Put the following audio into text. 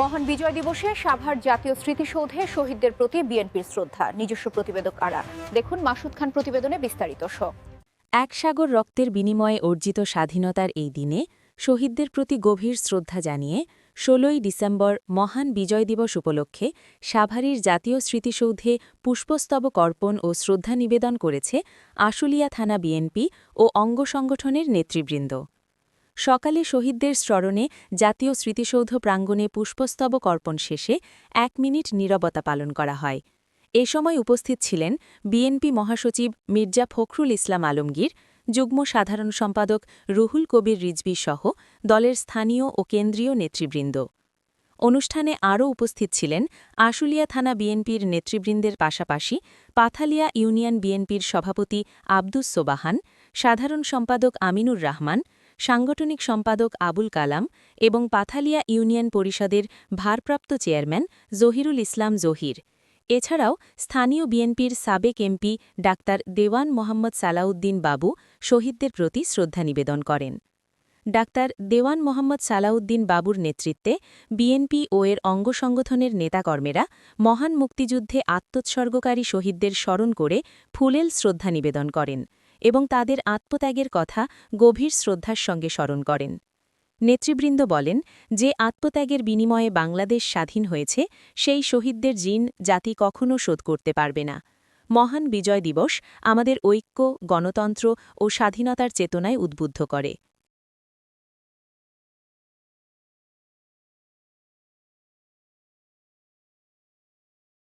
মহান বিজয় দিবসে সাভার জাতীয় স্মৃতিসৌধে শহীদদের প্রতি বিএনপির শ্রদ্ধা। নিজস্ব প্রতিবেদক কারা দেখুন মাসুদ খান প্রতিবেদনে বিস্তারিত সহ। এক সাগর রক্তের বিনিময়ে অর্জিত স্বাধীনতার এই দিনে শহীদদের প্রতি গভীর শ্রদ্ধা জানিয়ে ষোলোই ডিসেম্বর মহান বিজয় দিবস উপলক্ষে সাভারের জাতীয় স্মৃতিসৌধে পুষ্পস্তবক অর্পণ ও শ্রদ্ধা নিবেদন করেছে আশুলিয়া থানা বিএনপি ও অঙ্গ সংগঠনের নেতৃবৃন্দ। সকালে শহীদদের স্মরণে জাতীয় স্মৃতিসৌধ প্রাঙ্গণে পুষ্পস্তবক অর্পণ শেষে এক মিনিট নীরবতা পালন করা হয়। এ সময় উপস্থিত ছিলেন বিএনপি মহাসচিব মির্জা ফখরুল ইসলাম আলমগীর, যুগ্ম সাধারণ সম্পাদক রুহুল কবির রিজভী সহ দলের স্থানীয় ও কেন্দ্রীয় নেতৃবৃন্দ। অনুষ্ঠানে আরও উপস্থিত ছিলেন আশুলিয়া থানা বিএনপির নেতৃবৃন্দের পাশাপাশি পাথালিয়া ইউনিয়ন বিএনপির সভাপতি আব্দুস সোবাহান, সাধারণ সম্পাদক আমিনুর রহমান সাংগঠনিক সম্পাদক আবুল কালাম এবং পাথালিয়া ইউনিয়ন পরিষদের ভারপ্রাপ্ত চেয়ারম্যান জহিরুল ইসলাম জহির। এছাড়াও স্থানীয় বিএনপির সাবেক এমপি ডাক্তার দেওয়ান মোহাম্মদ সালাউদ্দিন বাবু শহীদদের প্রতি শ্রদ্ধা নিবেদন করেন। ডাক্তার দেওয়ান মোহাম্মদ সালাউদ্দিন বাবুর নেতৃত্বে বিএনপি ও এর অঙ্গ সংগঠনের নেতাকর্মেরা মহান মুক্তিযুদ্ধে আত্মোৎসর্গকারী শহীদদের স্মরণ করে ফুলেল শ্রদ্ধা নিবেদন করেন। এবং তাদের আত্মত্যাগের কথা গভীর শ্রদ্ধার সঙ্গে স্মরণ করেন। নেতৃবৃন্দ বলেন যে আত্মত্যাগের বিনিময়ে বাংলাদেশ স্বাধীন হয়েছে, সেই শহীদদের জিন জাতি কখনও শোধ করতে পারবে না। মহান বিজয় দিবস আমাদের ঐক্য, গণতন্ত্র ও স্বাধীনতার চেতনায় উদ্বুদ্ধ করে।